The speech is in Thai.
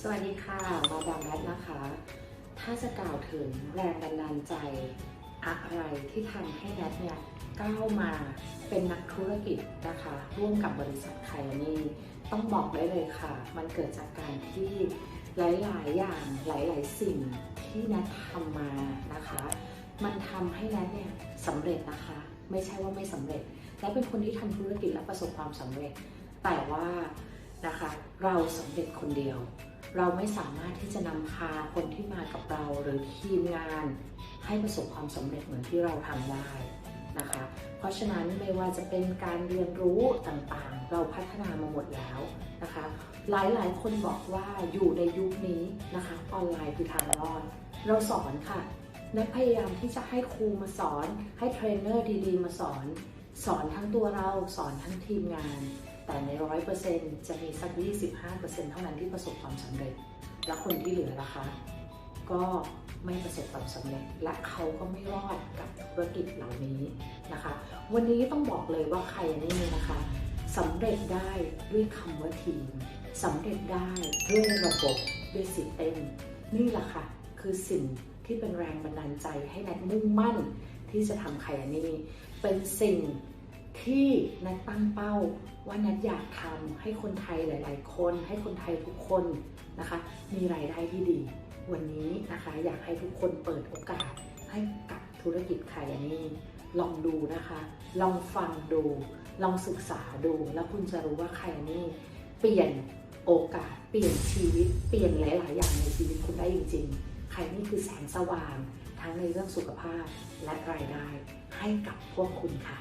สวัสดีค่ะ มาดามแรทนะคะ ถ้าจะกล่าวถึงแรงบันดาลใจ อะไรที่ทำให้แรทเนี่ยก้าวมาเป็นนักธุรกิจนะคะ ร่วมกับบริษัทไคลนี่ต้องบอกได้เลยค่ะ มันเกิดจากการที่หลาย ๆ อย่างหลาย ๆ สิ่งที่แนททำมานะคะ มันทำให้แนทเนี่ยสำเร็จนะคะ ไม่ใช่ว่าไม่สำเร็จแนทเป็นคนที่ทำธุรกิจและประสบความสำเร็จ แต่ว่านะคะ เราสำเร็จคนเดียว เราไม่สามารถที่จะนำพาคนที่มากับเราหรือทีมงานให้ประสบความสำเร็จเหมือนที่เราทำได้นะคะ เพราะฉะนั้นไม่ว่าจะเป็นการเรียนรู้ต่างๆ เราพัฒนามาหมดแล้วนะคะ หลายๆ คนบอกว่าอยู่ในยุคนี้นะคะ ออนไลน์คือทางรอด เราสอนค่ะและพยายามที่จะให้ครูมาสอน ให้เทรนเนอร์ดีๆ มาสอน สอนทั้งตัวเราสอนทั้งทีมงาน แต่ในร้อยเปอร์เซ็นต์จะมีสัก 25%เท่านั้นที่ประสบความสำเร็จ และคนที่เหลือล่ะคะ ก็ไม่ประสบความสำเร็จ และเขาก็ไม่รอดกับธุรกิจเหล่านี้นะคะ วันนี้ต้องบอกเลยว่าใครนี่นะคะสำเร็จได้ด้วยคำว่าทีมสำเร็จได้ด้วยระบบด้วยสิเต็มนี่แหละค่ะ คือสิ่งที่เป็นแรงบันดาลใจให้แนทมุ่งมั่นที่จะทำไคอันนี้เป็นสิ่ง ที่นัทตั้งเป้าว่านัทอยากทำให้คนไทยหลาย ๆ คน ให้คนไทยทุกคนนะคะ มีรายได้ที่ดี วันนี้นะคะอยากให้ทุกคนเปิดโอกาสให้กับธุรกิจไข่อันนี้ ลองดูนะคะ ลองฟังดู ลองศึกษาดู แล้วคุณจะรู้ว่าไข่อันนี้เปลี่ยนโอกาส เปลี่ยนชีวิต เปลี่ยนหลาย ๆ อย่างในชีวิตคุณได้จริงๆไข่นี่คือแสงสว่าง ทั้งในเรื่องสุขภาพและรายได้ให้กับพวกคุณค่ะ